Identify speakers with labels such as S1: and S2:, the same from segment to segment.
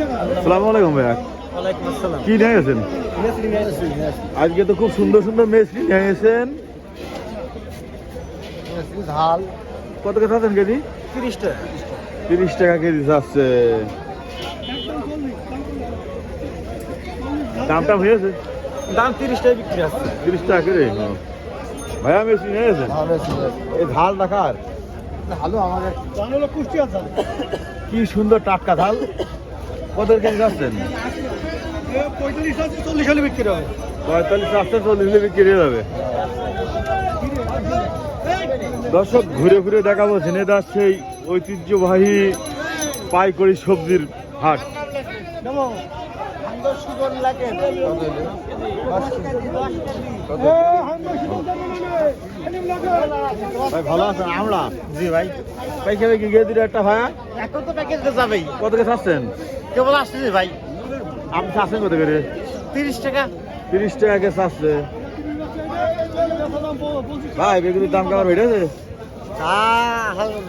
S1: সালাম আলাইকুম ভাইয়া। কি নিয়ে গেছেন? আজকে তো খুব সুন্দর সুন্দর মেসরি নিয়ে গেছেন।
S2: ঝাল
S1: কত টাকা আছেন কেজি?
S2: তিরিশ টাকা।
S1: তিরিশ টাকা কেজি যাচ্ছে দামটা হয়েছে
S2: দাম তিরিশ টাকা বিক্রি আছে
S1: তিরিশ টাকা করে? ভাইয়া মেসরি নিয়ে গেছেন? এই ঝাল রাখার
S2: ভালো আমাদের।
S1: কি সুন্দর টাটকা ঝাল কত কেজি যাচ্ছেন
S2: পঁয়তাল্লিশ আছে চল্লিশ হলে বিক্রি হবে।
S1: পঁয়তাল্লিশ আসতে চল্লিশ হলে বিক্রি যাবে দর্শক ঘুরে ঘুরে দেখাবো ঝিনেদার সেই ঐতিহ্যবাহী পাইকড়ি সবজির হাট। ভাই ভালো আছেন? আমরা?
S2: জি ভাই।
S1: পাইকারি কি গিয়ে দিলে একটা ভাইয়া?
S2: এখন তো প্যাকেজ যাবেই।
S1: কত কে চাচ্ছেন?
S2: কেবল আসতেছি ভাই?
S1: আপনি চাচ্ছেন কত করে?
S2: তিরিশ টাকা।
S1: তিরিশ টাকা কে চাচ্ছে ভাই বেগুনের দাম কেমন বেড়েছে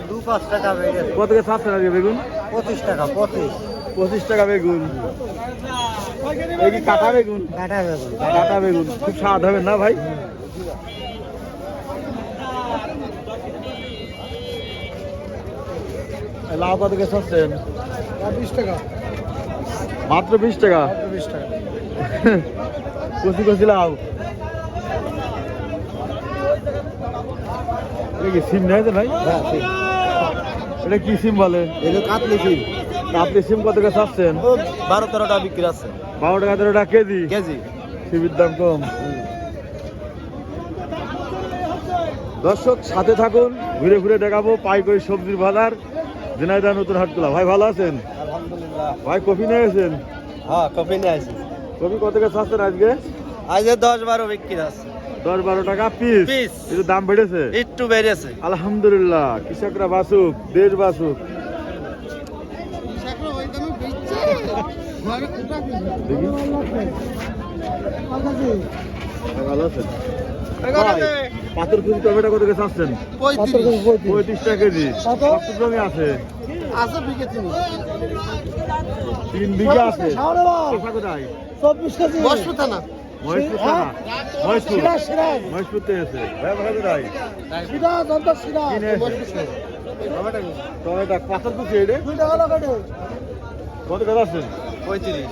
S2: দু পাঁচ টাকা বেড়ে গেছে।
S1: কত কে চাচ্ছেন আজকে বেগুন?
S2: পঁচিশ টাকা পঁচিশ।
S1: পঁচিশ টাকা বেগুন। এই কি কাটা বেগুন?
S2: কাটা বেগুন।
S1: কাটা বেগুন। খুব স্বাদ হবে না ভাই? লাউ কত কে চাচ্ছেন?
S2: বিশ টাকা।
S1: মাত্র বিশ টাকা? কচি কচি লাউ। কি সিম নেই তো ভাই? এটা কি সিম বলে?
S2: কাতলি ফিল
S1: আপনি সিম কত
S2: বারো তেরো টাকা বিক্রি আছে।
S1: বারো টাকা তেরো টাকা কেজি?
S2: কেজি।
S1: সিমের দাম কম। দর্শক সাথে থাকুন। ঘুরে ঘুরে দেখাবো পাইকারি সবজির বাজার ঝিনাইদা নতুন হাটতলা ভাই ভালো আছেন? ভাই কফি নিয়ে গেছেন
S2: হ্যাঁ কফি নিয়ে আসি।
S1: কফি কত কে চাচ্ছেন আজকে?
S2: আজ দশ বারো বিক্রি আছে।
S1: দশ বারো টাকা পিস
S2: Piece।
S1: একটু দাম বেড়েছে?
S2: একটু বেড়েছে।
S1: আলহামদুলিল্লাহ কৃষকরা বাসুক দেশ বাসুক দেখি। ভাই, ভালো আছেন? ভাই, পাথর কুচি টমেটো কত কে চাচ্ছেন? পঁয়ত্রিশ। টাকা কেজি। কত জমি আছে?
S2: তিনি।
S1: তিন বিঘা আছে। কোথায়?
S2: চব্বিশ কেজি। থানা।
S1: পাথর কুচি এটা? কত কথা আছেন
S2: পঁয়ত্রিশ।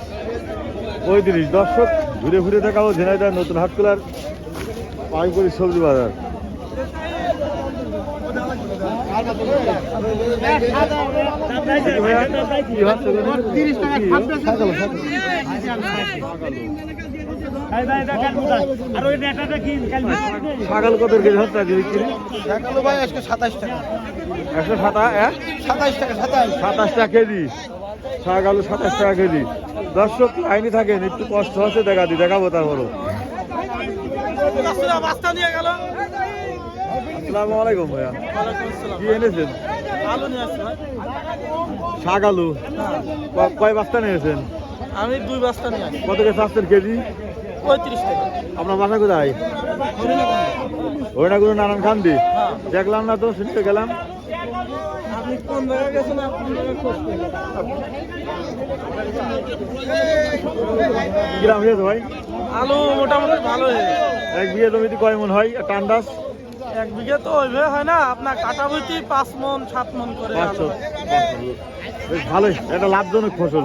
S1: পঁয়ত্রিশ। দর্শক ঘুরে ঘুরে দেখাবো ঝিনাইদার নতুন হাটখোলার পাইকারি সবজি বাজার? ছাগল কত কেজি হচ্ছে আজকে বিক্রি?
S2: ভাই আজকে সাতাশ টাকা
S1: একশো সাতা এক
S2: সাতাশ টাকা সাতাশ
S1: সাতাশ টাকা কেজি। ছাগল সাতাশ টাকা কেজি। দর্শক, লাইনে থাকেন, একটু কষ্ট হচ্ছে, দেখা দি, দেখাবো তারপরও।
S2: বাস্তা নিয়ে গেল।
S1: আসসালামু আলাইকুম ভাইয়া। কি এনেছেন?
S2: আলু নিয়ে আসছে ভাই।
S1: শাক আলু। কয় বস্তা নিয়েছেন?
S2: আমি দুই বস্তা নিয়ে
S1: কত কেজি?
S2: পঁয়ত্রিশ টাকা।
S1: আপনার বাসা কোথায়? হরিণাগুড়ি নারায়ণ কান্দি
S2: হ্যাঁ।
S1: দেখলাম না তো শুনতে গেলাম।
S2: আপনি কোন জায়গায় গেছেন।
S1: গ্রাম হয়েছে ভাই?
S2: আলু মোটামুটি ভালো হয়েছে।
S1: এক বিঘে জমিতে কয় মন হয়? টান্ডাস
S2: এক বিঘে তো ওইভাবে হয় না আপনার কাটাবুতি পাঁচ মন সাত মন করে আলু। হয়।
S1: বেশ ভালোই এটা লাভজনক ফসল।